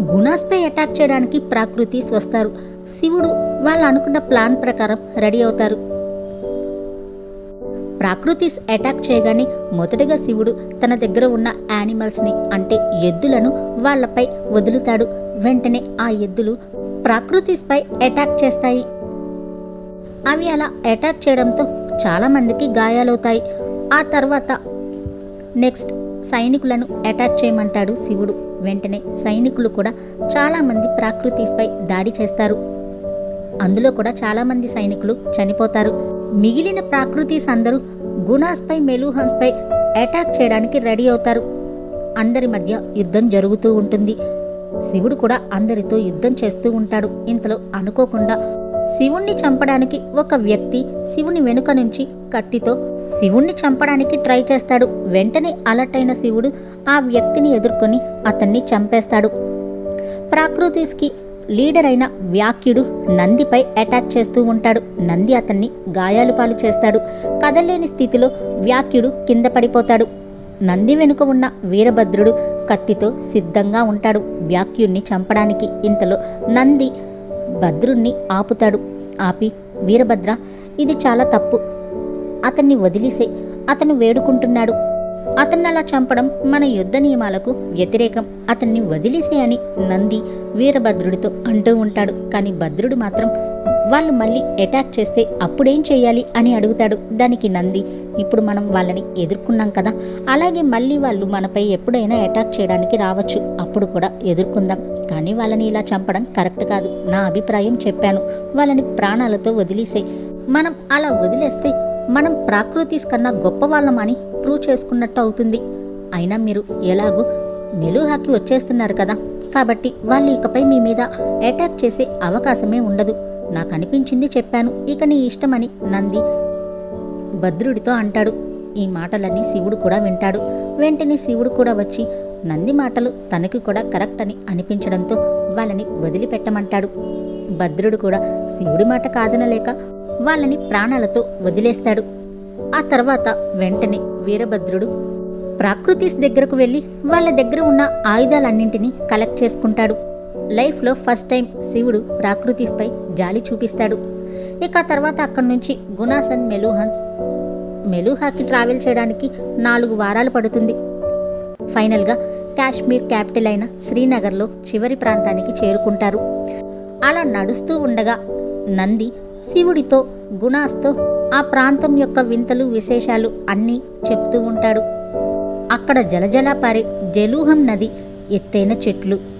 గుణాస్పై attack చేయడానికి ప్రాకృతిస్ వస్తారు శివుడు వాళ్ళు అనుకున్న ప్లాన్ ప్రకారం రెడీ అవుతారు. ప్రాకృతిస్ అటాక్ చేయగానే మొదటగా శివుడు తన దగ్గర ఉన్న యానిమల్స్ని అంటే ఎద్దులను వాళ్ళపై వదులుతాడు. వెంటనే ఆ ఎద్దులు ప్రాకృతిస్పై అటాక్ చేస్తాయి. అవి అలా అటాక్ చేయడంతో చాలామందికి గాయాలవుతాయి. ఆ తర్వాత నెక్స్ట్ సైనికులను అటాక్ చేయమంటాడు శివుడు. వెంటనే సైనికులు కూడా చాలామంది ప్రాకృతిపై దాడి చేస్తారు. అందులో కూడా చాలామంది సైనికులు చనిపోతారు. మిగిలిన ప్రాకృతిస్ అందరూ గుణాస్పై మెలూహన్స్పై అటాక్ చేయడానికి రెడీ అవుతారు. అందరి మధ్య యుద్ధం జరుగుతూ ఉంటుంది. శివుడు కూడా అందరితో యుద్ధం చేస్తూ ఉంటాడు. ఇంతలో అనుకోకుండా శివుణ్ణి చంపడానికి ఒక వ్యక్తి శివుని వెనుక నుంచి కత్తితో శివుణ్ణి చంపడానికి ట్రై చేస్తాడు. వెంటనే అలర్ట్ అయిన శివుడు ఆ వ్యక్తిని ఎదుర్కొని అతన్ని చంపేస్తాడు. ప్రాకృతిస్కి లీడర్ అయిన వ్యాఖ్యుడు నందిపై అటాక్ చేస్తూ ఉంటాడు. నంది అతన్ని గాయాలు పాలు చేస్తాడు. కదలేని స్థితిలో వ్యాఖ్యుడు కింద పడిపోతాడు. నంది వెనుక ఉన్న వీరభద్రుడు కత్తితో సిద్ధంగా ఉంటాడు వ్యాఖ్యుణ్ణి చంపడానికి. ఇంతలో నంది భద్రుణ్ణి ఆపుతాడు. ఆపి వీరభద్ర ఇది చాలా తప్పు. అతన్ని వదిలిసే అతను వేడుకుంటున్నాడు. అతన్ని అలా చంపడం మన యుద్ధ నియమాలకు వ్యతిరేకం. అతన్ని వదిలేసే అని నంది వీరభద్రుడితో అంటూ ఉంటాడు. కానీ భద్రుడు మాత్రం వాళ్ళు మళ్ళీ అటాక్ చేస్తే అప్పుడేం చేయాలి అని అడుగుతాడు. దానికి నంది ఇప్పుడు మనం వాళ్ళని ఎదుర్కొన్నాం కదా. అలాగే మళ్ళీ వాళ్ళు మనపై ఎప్పుడైనా అటాక్ చేయడానికి రావచ్చు. అప్పుడు కూడా ఎదుర్కొందాం. కానీ వాళ్ళని ఇలా చంపడం కరెక్ట్ కాదు. నా అభిప్రాయం చెప్పాను. వాళ్ళని ప్రాణాలతో వదిలేసే. మనం అలా వదిలేస్తే మనం ప్రాకృతిస్ కన్నా గొప్పవాళ్ళమని ప్రూవ్ చేసుకున్నట్టు అవుతుంది. అయినా మీరు ఎలాగో మెలుహాకి వచ్చేస్తున్నారు కదా. కాబట్టి వాళ్ళు ఇకపై మీ మీద అటాక్ చేసే అవకాశమే ఉండదు. నాకు అనిపించింది చెప్పాను. ఇక నీ ఇష్టమని నంది భద్రుడితో అంటాడు. ఈ మాటలన్నీ శివుడు కూడా వింటాడు. వెంటనే శివుడు కూడా వచ్చి నంది మాటలు తనకి కూడా కరెక్ట్ అని అనిపించడంతో వాళ్ళని వదిలిపెట్టమంటాడు. భద్రుడు కూడా శివుడి మాట కాదనలేక వాళ్ళని ప్రాణాలతో వదిలేస్తాడు. ఆ తర్వాత వెంటనే వీరభద్రుడు ప్రాకృతిస్ దగ్గరకు వెళ్ళి వాళ్ళ దగ్గర ఉన్న ఆయుధాలన్నింటినీ కలెక్ట్ చేసుకుంటాడు. లైఫ్లో ఫస్ట్ టైం శివుడు ప్రాకృతిస్పై జాలి చూపిస్తాడు. ఇక ఆ తర్వాత అక్కడి నుంచి గుణాసన్ మెలూహన్స్ మెలూహాకి ట్రావెల్ చేయడానికి నాలుగు వారాలు పడుతుంది. ఫైనల్గా కాశ్మీర్ క్యాపిటల్ అయిన శ్రీనగర్లో చివరి ప్రాంతానికి చేరుకుంటారు. అలా నడుస్తూ ఉండగా నంది శివుడితో గుణాస్తో ఆ ప్రాంతం యొక్క వింతలు విశేషాలు అన్నీ చెప్తూ ఉంటాడు. అక్కడ జలజలా పారే జలూహం నది ఎత్తైన చెట్లు.